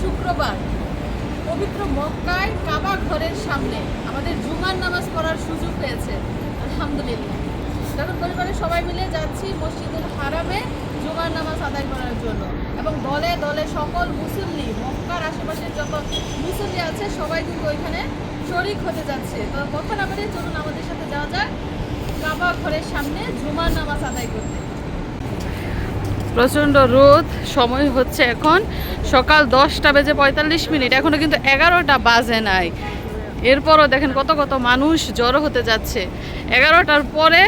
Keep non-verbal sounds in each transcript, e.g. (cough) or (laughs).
শুক্রবার, পবিত্র মক্কায় কাবা ঘরের সামনে আমাদের জুমার নামাজ পড়ার সুযোগ হয়েছে আলহামদুলিল্লাহ। তখন পরিবারের সবাই মিলে যাচ্ছি মসজিদের হারামে জুমার নামাজ আদায় করার জন্য এবং দলে দলে সকল মুসল্লি, মক্কার আশেপাশের যত মুসল্লি আছে, সবাই কিন্তু ওইখানে শরিক হতে যাচ্ছে। তো কথা না বলে চলুন আমাদের সাথে যাওয়া যাক। কাবা ঘরের সামনে জুমার নামাজ আদায় করতে। প্রচণ্ড রোদ, সময় হচ্ছে এখন সকাল দশটা বেজে পঁয়তাল্লিশ মিনিট, এখনও কিন্তু এগারোটা বাজে নাই। এরপরও দেখেন কত কত মানুষ জড়ো হতে যাচ্ছে। এগারোটার পরে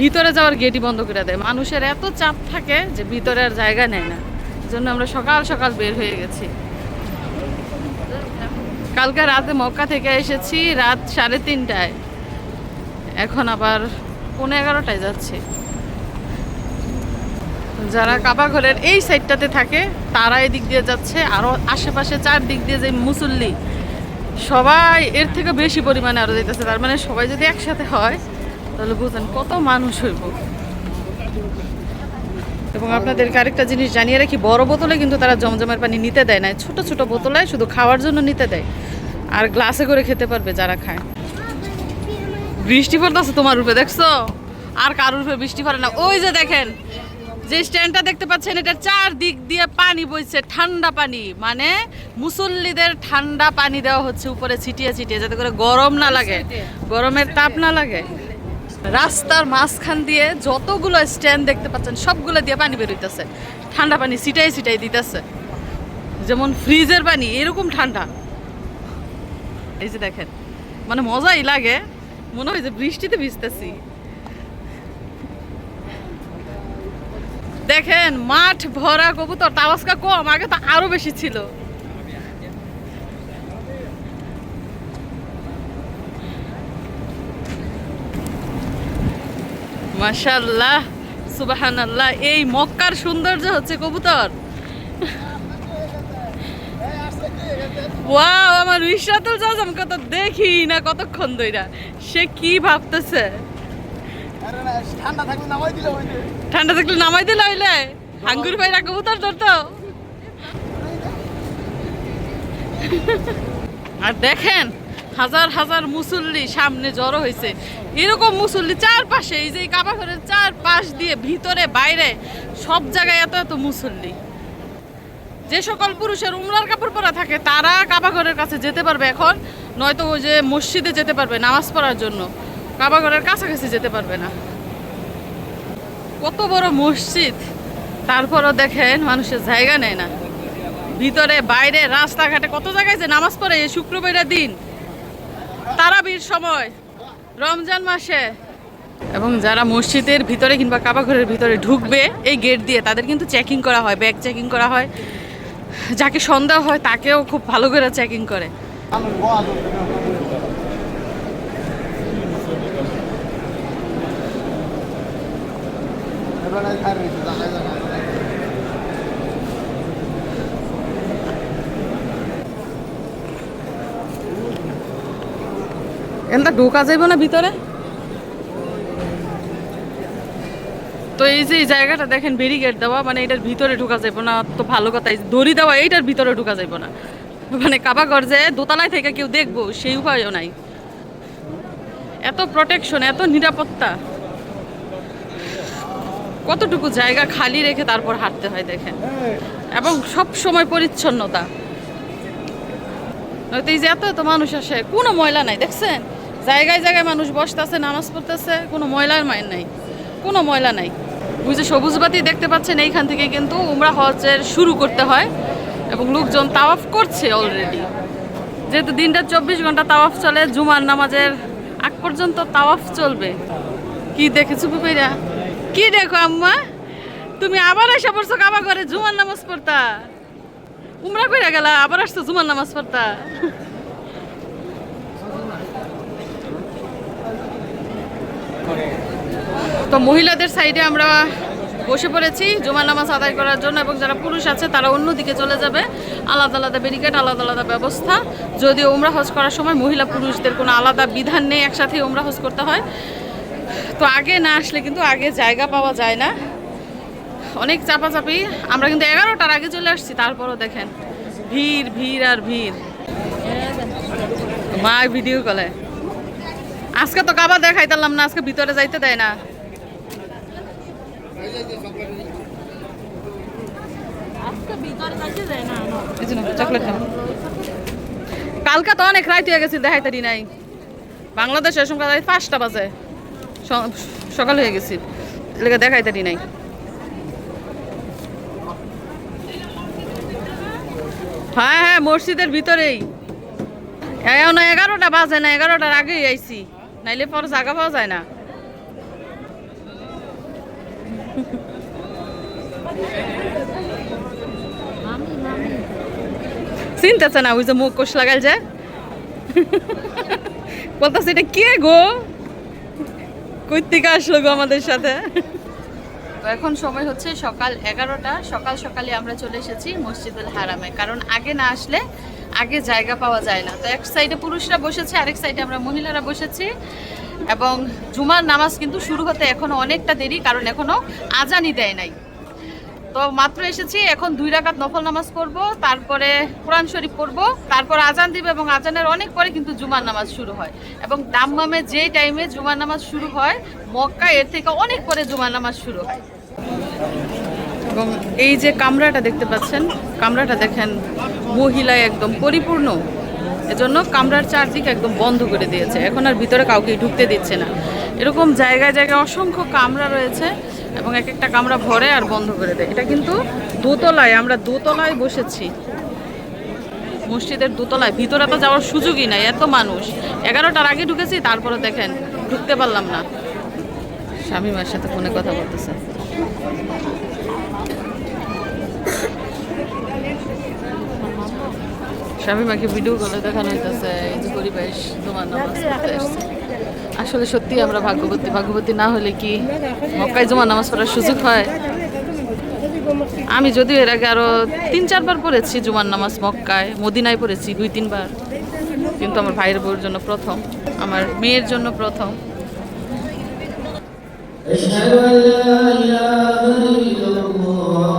ভিতরে যাওয়ার গেটই বন্ধ করে দেয়। মানুষের এত চাপ থাকে যে ভিতরে আর জায়গা নেয় না। জন্য আমরা সকাল সকাল বের হয়ে গেছি। কালকে রাতে মক্কা থেকে এসেছি রাত সাড়ে তিনটায়। এখন আবার পৌনে এগারোটায় যাচ্ছে। যারা কাবা ঘরের এই সাইডটাতে থাকে, তারা এদিক দিয়ে যাচ্ছে। আরও আশেপাশে চার দিক দিয়ে যে মুসল্লি, সবাই এর থেকে বেশি পরিমাণে আরও যেতেছে তার মানে সবাই যদি একসাথে হয়, তাহলে বুঝেন কত মানুষ হইব। এবং আপনাদেরকে আরেকটা জিনিস জানিয়ে রাখি, বড় বোতলে কিন্তু তারা জমজমের পানি নিতে দেয় না ছোট ছোট বোতলে শুধু খাওয়ার জন্য নিতে দেয়। আর গ্লাসে করে খেতে পারবে যারা খায়। বৃষ্টি পড়তেছে তোমার রূপে, দেখছ? আর কারোর রূপে বৃষ্টি পড়ে না। ওই যে দেখেন যে স্ট্যান্ডটা দেখতে পাচ্ছেন, এটা চার দিক দিয়ে পানি বইছে, ঠান্ডা পানি। মানে মুসল্লিদের ঠান্ডা পানি দেওয়া হচ্ছে, উপরে ছিটিয়ে ছিটিয়ে, যাতে করে গরম না লাগে। গরমের তাপ না লাগে। রাস্তার মাঝখান দিয়ে যতগুলো স্ট্যান্ড দেখতে পাচ্ছেন, সবগুলো দিয়ে পানি বেরোইতেছে ঠান্ডা পানি ছিটাই ছিটাই দিতেছে। যেমন ফ্রিজের পানি, এরকম ঠান্ডা। এই যে দেখেন মানে মজাই লাগে। মনে হয় যে বৃষ্টিতে ভিজতেছি। দেখেন, মাঠ ভরা কবুতর তাওয়াজকা কম, আগে তো আরও বেশি ছিল। মাশাল্লাহ সুবাহানাল্লাহ, এই মক্কার সৌন্দর্য হচ্ছে কবুতর। ওয়াও, আমার রিসাতুল জাজম, কত দেখি না কতক্ষণ ধইরা। সে কি ভাবতেছে? ঠান্ডা থাকলে নামাই দিলে হইলে। ঠান্ডা থাকলে নামাই হাঙ্গুর ভাইরা কবুতর ধরতো। আর দেখেন, হাজার হাজার মুসল্লি সামনে জড়ো হয়েছে এরকম মুসল্লি চারপাশে, এই যে কাবা ঘরের চার পাশ দিয়ে ভিতরে, বাইরে, সব জায়গায় এত এত মুসল্লি। যে সকল পুরুষের উমরার কাপড় পরা থাকে, তারা কাবা ঘরের কাছে যেতে পারবে এখন, নয়তো ওই যে মসজিদে যেতে পারবে নামাজ পড়ার জন্য। কাবা ঘরের কাছাকাছি যেতে পারবে না। কত বড় মসজিদ। তারপরও দেখেন মানুষের জায়গা নেয় না। ভিতরে, বাইরে, রাস্তাঘাটে কত জায়গায় যে নামাজ পড়ে এই শুক্রবারের দিন। তারাবির সময়, রমজান মাসে। এবং যারা মসজিদের ভিতরে কিংবা কাবাঘরের ভিতরে ঢুকবে, এই গেট দিয়ে তাদের কিন্তু চেকিং করা হয় ব্যাগ চেকিং করা হয়। যাকে সন্দেহ হয়, তাকেও খুব ভালো করে চেকিং করে। এনটা ঢোকা যাইব না ভিতরে? তো এই যে জায়গাটা দেখেন ব্যারিকেড দেওয়া মানে এটার ভিতরে ঢোকা যাইব না, তো ভালো কথা দড়ি দেওয়া, এইটার ভিতরে ঢোকা যাইব না। মানে কাবাগর যে দোতলায় থেকে কেউ দেখব, সেই উপায়ও নাই। এত প্রোটেকশন এত নিরাপত্তা। কতটুকু জায়গা খালি রেখে তারপর হাঁটতে হয় দেখেন। এবং সব সময় পরিচ্ছন্নতা। নয়তো এই যে এত এত মানুষ আসে, কোনো ময়লা নাই, দেখছেন? জায়গায় জায়গায় মানুষ বসতেছে, নামাজ পড়তেছে, কোনো ময়লার মায়ের নাই, কোনো ময়লা নাই। যে সবুজ বাতি দেখতে পাচ্ছেন, এইখান থেকে কিন্তু উমরা হজের শুরু করতে হয়, এবং লোকজন তাওয়াফ করছে অলরেডি যেহেতু দিনটা চব্বিশ ঘণ্টা তাওয়াফ চলে, জুমার নামাজের আগ পর্যন্ত তাওয়াফ চলবে। কি দেখে চুপি কি দেখো আম্মা? তুমি আবার এসে পড়ছো কাবা করে জুমার নামাজ পড়তা। উমরা কইরা গেলা, আবার আসছো জুমার নামাজ পড়তা। তো মহিলাদের সাইডে আমরা বসে পড়েছি জুমার নামাজ আদায় করার জন্য এবং যারা পুরুষ আছে তারা অন্যদিকে চলে যাবে। আলাদা আলাদা ব্যারিকেড আলাদা আলাদা ব্যবস্থা। যদিও উমরা হজ করার সময় মহিলা পুরুষদের কোনো আলাদা বিধান নেই একসাথে উমরা হজ করতে হয়। তো আগে না আসলে কিন্তু আগে জায়গা পাওয়া যায় না। অনেক চাপাচাপি। আমরা কিন্তু এগারোটার আগে চলে আসছি তারপরও দেখেন। ভিড় ভিড় আর ভিড়। মা ভিডিও কলে। আজকে তো কাবা দেখাইতাম না আজকে ভিতরে যাইতে দেয় না। কালকা তো অনেক রাইত হয়ে গেছে দেখাইতারি নাই। বাংলাদেশে কাজ পাঁচটা বাজে। সকাল হয়ে গেছি। লেগে দেখাইতারি নাই। হ্যাঁ হ্যাঁ মসজিদের ভিতরেই। এখন এগারোটা বাজে না, এগারোটার আগেই আইছি। নাইলে পর জায়গা পাওয়া যায় না। চিনতেছে না, ওই যে মুখ কোষ লাগাল যে। বলতেছে, এটা কে গো? কই থেকে আসলো গো আমাদের সাথে? এখন সময় হচ্ছে সকাল এগারোটা। সকাল সকালে আমরা চলে এসেছি মসজিদুল হারামে। কারণ আগে না আসলে আগে জায়গা পাওয়া যায় না। তো এক সাইডে পুরুষরা বসেছে, আরেক সাইডে আমরা মহিলারা বসেছি। এবং জুমার নামাজ কিন্তু শুরু হতে এখনও অনেকটা দেরি, কারণ এখনও আজানি দেয় নাই। তো মাত্র এসেছি, এখন দুই রাকাত নফল নামাজ করব তারপরে কোরআন শরীফ পড়ব, তারপর আজান দিবে এবং আজানের অনেক পরে কিন্তু জুমার নামাজ শুরু হয়। এবং দাম্মামে যে টাইমে জুমার নামাজ শুরু হয় মক্কা এর থেকে অনেক পরে জুমার নামাজ শুরু হয়। এবং এই যে কামরাটা দেখতে পাচ্ছেন, কামরাটা দেখেন, মহিলায় একদম পরিপূর্ণ। এজন্য কামরার চারদিক একদম বন্ধ করে দিয়েছে। এখন আর ভিতরে কাউকে ঢুকতে দিচ্ছে না। এরকম জায়গায় জায়গায় অসংখ্য কামরা রয়েছে। এবং এক একটা কামরা ভরে আর বন্ধ করে দেয়। এটা কিন্তু দোতলায়, আমরা দোতলায় বসেছি। মসজিদের দোতলায়। ভিতরে তো যাওয়ার সুযোগই নাই, এত মানুষ। এগারোটার আগে ঢুকেছি, তারপরে দেখেন, ঢুকতে পারলাম না। স্বামী মার সাথে ফোনে কথা বলতেছে। স্বামী মাকে ভিডিও কলে দেখানো হইতেছে, এই যে পরিবেশ তোমার নামাজ পড়তে আসলে সত্যি আমরা ভাগ্যবতী ভাগ্যবতী না হলে কি মক্কায় জমা নামাজ পড়ার সুযোগ হয় আমি যদিও এর আগে আরো তিন চারবার পড়েছি জুমার নামাজ মক্কায় মদিনায় পড়েছি দুই তিনবার কিন্তু আমার ভাইয়ের বউর জন্য প্রথম আমার মেয়ের জন্য প্রথম أشهد أن لا إله إلا الله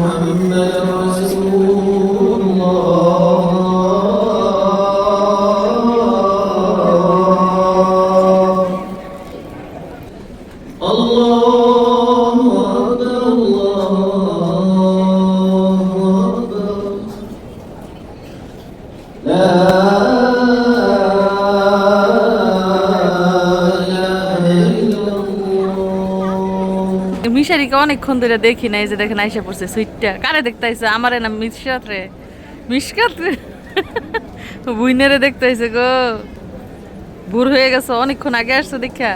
মিষ্টিকে অনেকক্ষণ ধরে দেখি না এই যে দেখেন আইসা পড়ছে সুইটটা। কারে দেখতে আইসে আমারে না মিসকাত রে? মিসকাত রে? বুইনেরে দেখতে আইসে গো। ভুর হয়ে গেছে, অনেকক্ষণ আগে আসছে দেখা।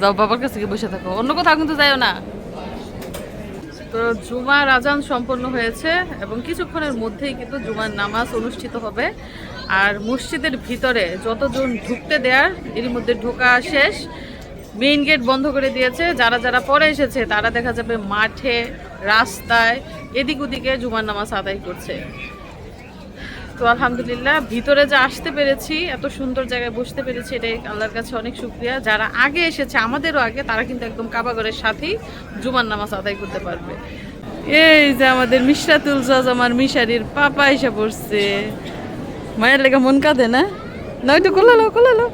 যাও, বাবার কাছে গিয়ে বসে থাকো। অন্য কোথাও কিন্তু যাইও না। তো জুমার আজান সম্পন্ন হয়েছে এবং কিছুক্ষণের মধ্যেই কিন্তু জুমার নামাজ অনুষ্ঠিত হবে। আর মসজিদের ভিতরে যতজন ঢুকতে দেয়ার এর মধ্যে ঢোকা শেষ। মেইন গেট বন্ধ করে দিয়েছে। যারা যারা পরে এসেছে, তারা দেখা যাবে মাঠে, রাস্তায়, এদিক ওদিকে জুমার নামাজ আদায় করছে। তো আলহামদুলিল্লাহ, ভিতরে যে আসতে পেরেছি, এত সুন্দর জায়গায় বসতে পেরেছি, এটাই আল্লাহর কাছে অনেক শুক্রিয়া। যারা আগে এসেছে, আমাদেরও আগে, তারা কিন্তু একদম কাবাগরের সাথেই জুমার নামাজ আদায় করতে পারবে। এই যে আমাদের মিশরাতুল জজ, আমার মিশারির পাপা এসে পড়ছে। মায়ের লেগে মন কাঁদে না? নয়তো কোলালো কোলালো।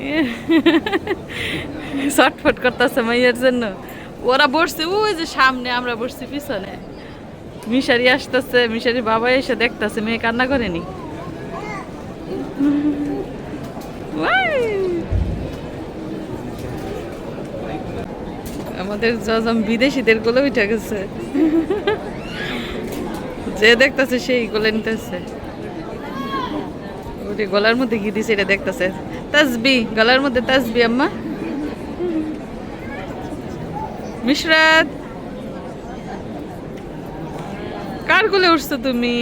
(laughs) ছটফট করতেছে মাইয়ের জন্য। ওরা বসছে, ওই যে সামনে আমরা বসছি পিছনে। মিশারি আসতেছে মিশারি বাবা এসে দেখতেছে, মেয়ে কান্না করেনি। আমাদের জজম বিদেশিদের গোলে উঠে গেছে। যে দেখতেছে, সেই গোলে নিতেছে। গলার মধ্যে কি দিছে, এটা দেখতেছে। তাসবি, গলার মধ্যে তাসবি, আম্মা। মিশরাত। কার কোলে উঠছো তুমি?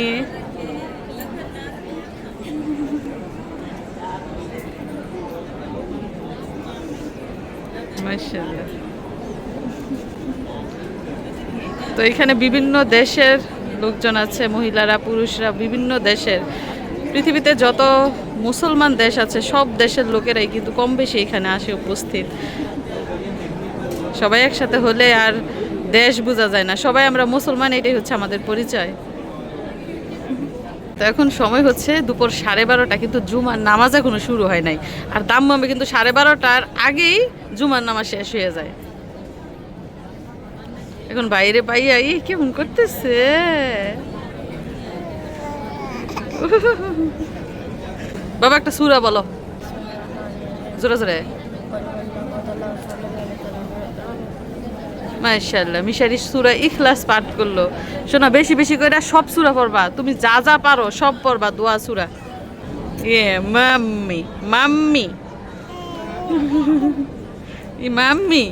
তো এখানে বিভিন্ন দেশের লোকজন আছে, মহিলারা, পুরুষরা, বিভিন্ন দেশের। পৃথিবীতে যত মুসলমান দেশ আছে, সব দেশের লোকেরাই কিন্তু কম বেশি এখানে আসে উপস্থিত। সবাই একসাথে হলে আর দেশ বোঝা যায় না। সবাই আমরা মুসলমান, এটাই হচ্ছে আমাদের পরিচয়। তো এখন সময় হচ্ছে দুপুর সাড়ে বারোটা, কিন্তু জুমার নামাজ এখনও শুরু হয় নাই। আর দাম দাম্মামে কিন্তু সাড়ে বারোটার আগেই জুমার নামাজ শেষ হয়ে যায়। এখন বাইরে পাইয়া ই কেমন করতেছে? বাবা একটা সুরা বলো জোরে জোরে মাশাআল্লাহ মিশারি সুরা ইখলাস পাঠ করল শোনা বেশি বেশি করে সব সুরা পড়বা তুমি যা যা পারো সব পড়বা দোয়া সুরা ইয়ে মাম্মি মাম্মি ই মাম্মি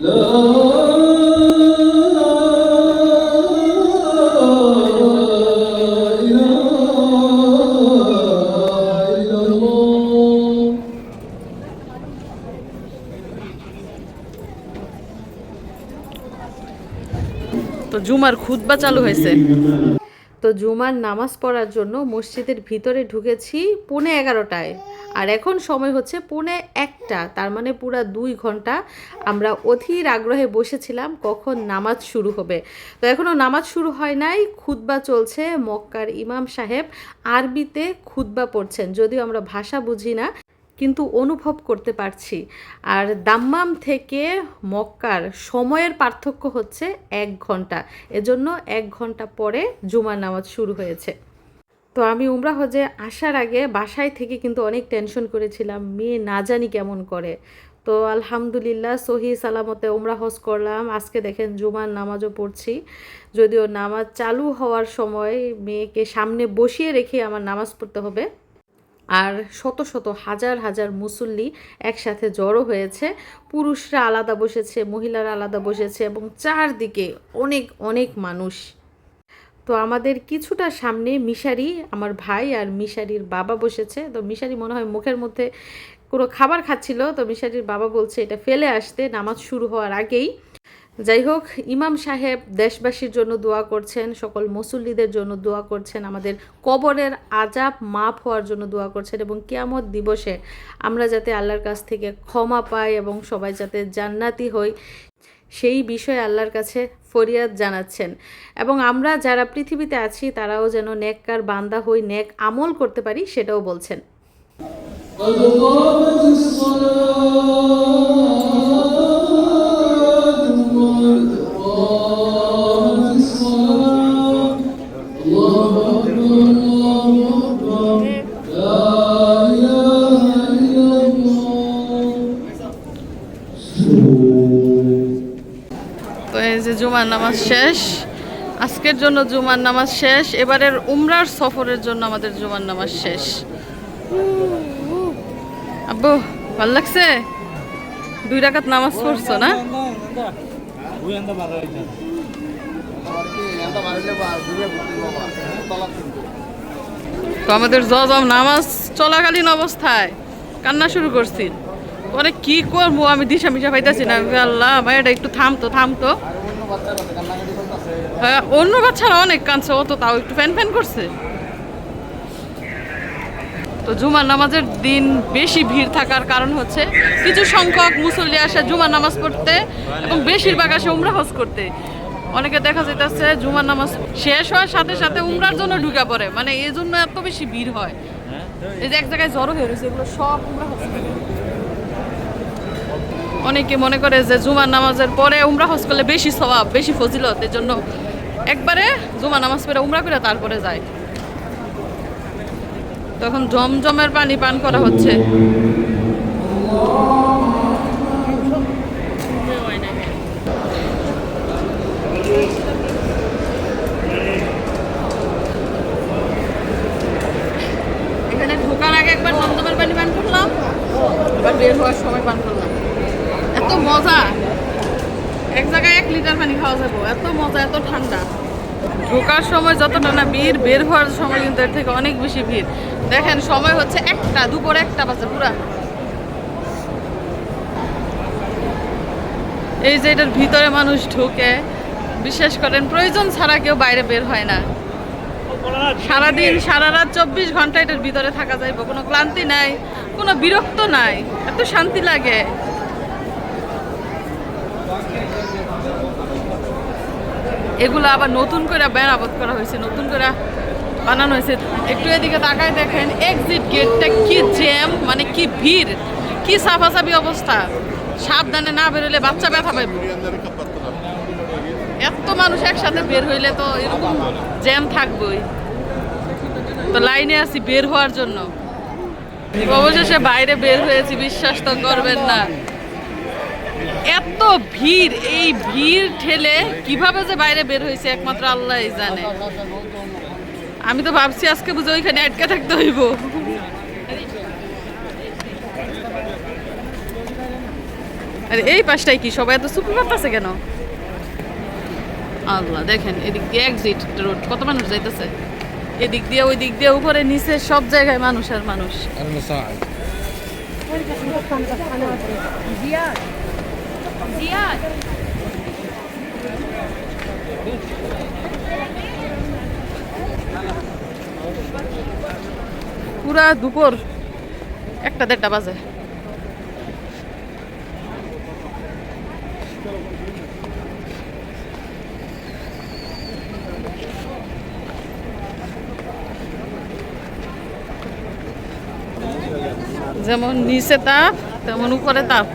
তো জুমার খুতবা চালু হয়েছে। তো জুমার নামাজ পড়ার জন্য মসজিদের ভিতরে ঢুকেছি পৌনে এগারোটায়। আর এখন সময় হচ্ছে পৌনে একটা, তার মানে পুরা দুই ঘণ্টা আমরা অধীর আগ্রহে বসেছিলাম কখন নামাজ শুরু হবে। তো এখনও নামাজ শুরু হয় নাই, খুতবা চলছে, মক্কার ইমাম সাহেব আরবিতে খুতবা পড়ছেন, যদিও আমরা ভাষা বুঝি না। কিন্তু অনুভব করতে পারছি। আর দাম্মাম থেকে মক্কার সময়ের পার্থক্য হচ্ছে এক ঘণ্টা। এজন্য এক ঘণ্টা পরে জুমার নামাজ শুরু হয়েছে। তো আমি উমরা হজে আসার আগে বাসায় থেকে কিন্তু অনেক টেনশন করেছিলাম, মেয়ে না জানি কেমন করে। তো আলহামদুলিল্লাহ সহি সালামতে উমরা হজ করলাম। আজকে দেখেন জুমার নামাজও পড়ছি। যদিও নামাজ চালু হওয়ার সময় মেয়েকে সামনে বসিয়ে রেখে আমার নামাজ পড়তে হবে। আর শত শত হাজার হাজার মুসল্লি একসাথে জড়ো হয়েছে। পুরুষরা আলাদা বসেছে, মহিলারা আলাদা বসেছে এবং চারদিকে অনেক অনেক মানুষ। তো আমাদের কিছুটা সামনে মিশারি, আমার ভাই আর মিশারির বাবা বসেছে। তো মিশারি মনে হয় মুখের মধ্যে কোনো খাবার খাচ্ছিল। তো মিশারির বাবা বলছে, এটা ফেলে আসতে, নামাজ শুরু হওয়ার আগেই যাই হোক ইমাম সাহেব দেশবাসীর জন্য দোয়া করছেন, সকল মুসল্লিদের জন্য দোয়া করছেন, আমাদের কবরের আজাব মাফ হওয়ার জন্য দোয়া করছেন এবং কিয়ামত দিবসে আমরা যাতে আল্লাহর কাছ থেকে ক্ষমা পাই এবং সবাই যাতে জান্নাতি হই, সেই বিষয়ে আল্লাহর কাছে ফরিয়াদ জানাচ্ছেন। এবং আমরা যারা পৃথিবীতে আছি, তারাও যেন নেককার বান্দা হই, নেক আমল করতে পারি, সেটাও বলছেন। জুমার নামাজ শেষ, আজকের জন্য জুমার নামাজ শেষ, এবারের উমরার সফরের জন্য আমাদের জুমার নামাজ শেষ। আব্বু, ভালো লাগছে? দুই রাকাত নামাজ পড়ছো না? তো আমাদের জজম নামাজ চলাকালীন অবস্থায় কান্না শুরু করছি। পরে কি করব? আমি দিশা মিশা পাইতেছি না। আল্লাহ ভাই এটা একটু থামতো থামতো। হ্যাঁ, অন্য বাচ্চারা অনেক কাঁদছে ও তো তাও একটু ফ্যান ফ্যান করছে। তো জুমার নামাজের দিন বেশি ভিড় থাকার কারণ হচ্ছে কিছু সংখ্যক মুসল্লি আসে জুমার নামাজ পড়তে এবং বেশিরভাগ আসে উমরা হজ করতে। অনেকে দেখা যাইতেছে জুমার নামাজ শেষ হওয়ার সাথে সাথে উমরার জন্য ঢুকে পড়ে। মানে এই জন্য এত বেশি ভিড় হয়। এই যে এক জায়গায় জড়ো হয়ে রয়েছে এগুলো সব উমরা হজ করে। অনেকে মনে করে যে জুমার নামাজের পরে উমরা হজ করলে বেশি স্বভাব, বেশি ফজিলত এই জন্য একবারে জুমা নামাজ পড়ে উমরা করে তারপরে যায়। তখন জমজমের পানি পান করা হচ্ছে। এখানে ঢোকার আগে একবার জমজমের পানি পান করলাম, এবার বের হওয়ার সময় পান করলাম। এত মজা। এক জায়গায় এক লিটার পানি খাওয়া যাব, এত মজা, এত ঠান্ডা। ঢোকার সময় যতটা না ভিড়, বের হওয়ার সময় কিন্তু এর থেকে অনেক বেশি ভিড়। দেখেন, সময় হচ্ছে একটা, দুপুর একটা বাজে পুরা। এই যে এটার ভিতরে মানুষ ঢোকে, বিশ্বাস করেন, প্রয়োজন ছাড়া কেউ বাইরে বের হয় না। সারাদিন সারা রাত চব্বিশ ঘণ্টা এটার ভিতরে থাকা যাইব। কোনো ক্লান্তি নাই, কোনো বিরক্ত নাই, এত শান্তি লাগে। এগুলো আবার নতুন করে মেরামত করা হয়েছে, নতুন করে বানানো হয়েছে। একটু এদিকে তাকায় দেখেন এক্সিট গেটটা কি জ্যাম মানে কি ভিড়, কি সাফাসাফি অবস্থা। সাবধানে না বেরোলে বাচ্চা ব্যথা পাইব। এত মানুষ একসাথে বের হইলে তো এরকম জ্যাম থাকবেই। তো লাইনে আছি বের হওয়ার জন্য। অবশেষে বাইরে বের হয়েছি, বিশ্বাস তো করবেন না। এত ভিড় এই ভিড় ঠেলে কীভাবে যে বাইরে বের হয়েছে একমাত্র আল্লাহ জানে। আমি তো ভাবছি আজকে বুঝে ওইখানে আটকে থাকতে হইব। আরে এই পাশটাই কি? সবাই এত সুপি পারতেছে কেন? আল্লাহ দেখেন এদিক দিয়ে এক্সিট রোড কত মানুষ যাইতেছে? এদিক দিয়ে ওই দিক দিয়ে উপরে নিচে সব জায়গায় মানুষ আর মানুষ। পুরা দুপুর একটা দেড়টা বাজে। যেমন নিচে তাপ তেমন উপরে তাপ।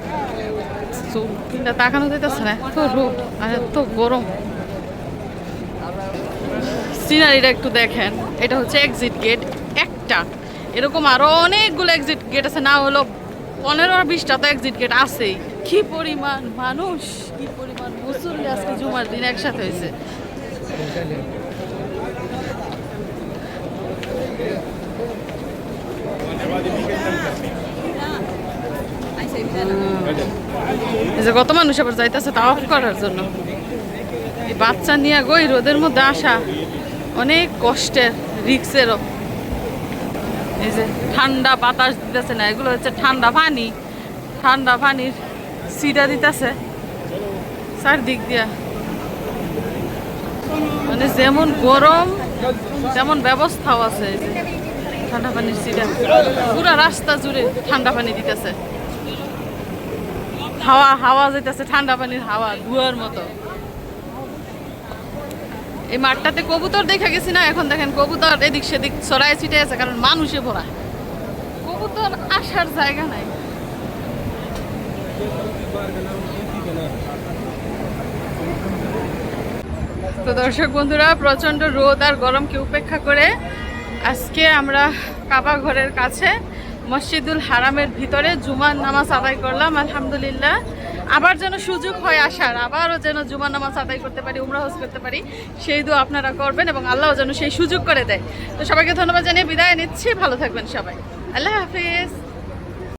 চোখটা তাকানো যাইতেছে না, এত রোদ আর এত গরম। সিনারিটা একটু দেখেন, এটা হচ্ছে এক্সিট গেট একটা। এরকম আরও অনেকগুলো এক্সিট গেট আছে, না হলো পনেরো বিশটা তো এক্সিট গেট আছেই। কি পরিমাণ মানুষ, কি পরিমাণ মুসল্লি আজকে জুমার দিন একসাথে হয়েছে। যে কত মানুষ আবার যাইতেছে তাওয়াফ করার জন্য। এই বাচ্চা নিয়ে গই রোদের মধ্যে আসা অনেক কষ্টের রিক্সেরও। এই যে ঠান্ডা বাতাস দিতেছে না, এগুলো হচ্ছে ঠান্ডা পানি। ঠান্ডা পানির সিটা দিতেছে চারদিক দিয়া। মানে যেমন গরম, তেমন ব্যবস্থাও আছে ঠান্ডা পানির সিটা। পুরা রাস্তা জুড়ে ঠান্ডা পানি দিতেছে। হাওয়া হাওয়া যেতেছে, ঠান্ডা পানির হাওয়া, ধুয়ার মতো। এই মাঠটাতে কবুতর দেখা গেছি না? এখন দেখেন কবুতর এদিক সেদিক ছড়ায় ছিটে আছে, কারণ মানুষে ভরা। কবুতর আসার জায়গা নাই। তো দর্শক বন্ধুরা প্রচণ্ড রোদ আর গরমকে উপেক্ষা করে আজকে আমরা কাবা ঘরের কাছে মসজিদুল হারামের ভিতরে জুমার নামাজ আদায় করলাম, আলহামদুলিল্লাহ। আবার যেন সুযোগ হয় আসার, আবারও যেন জুমার নামাজ আদায় করতে পারি, উমরা করতে পারি, সেই দু আপনারা করবেন এবং আল্লাহ যেন সেই সুযোগ করে দেয়। তো সবাইকে ধন্যবাদ জানিয়ে বিদায় নিচ্ছি, ভালো থাকবেন সবাই। আল্লাহ হাফিজ।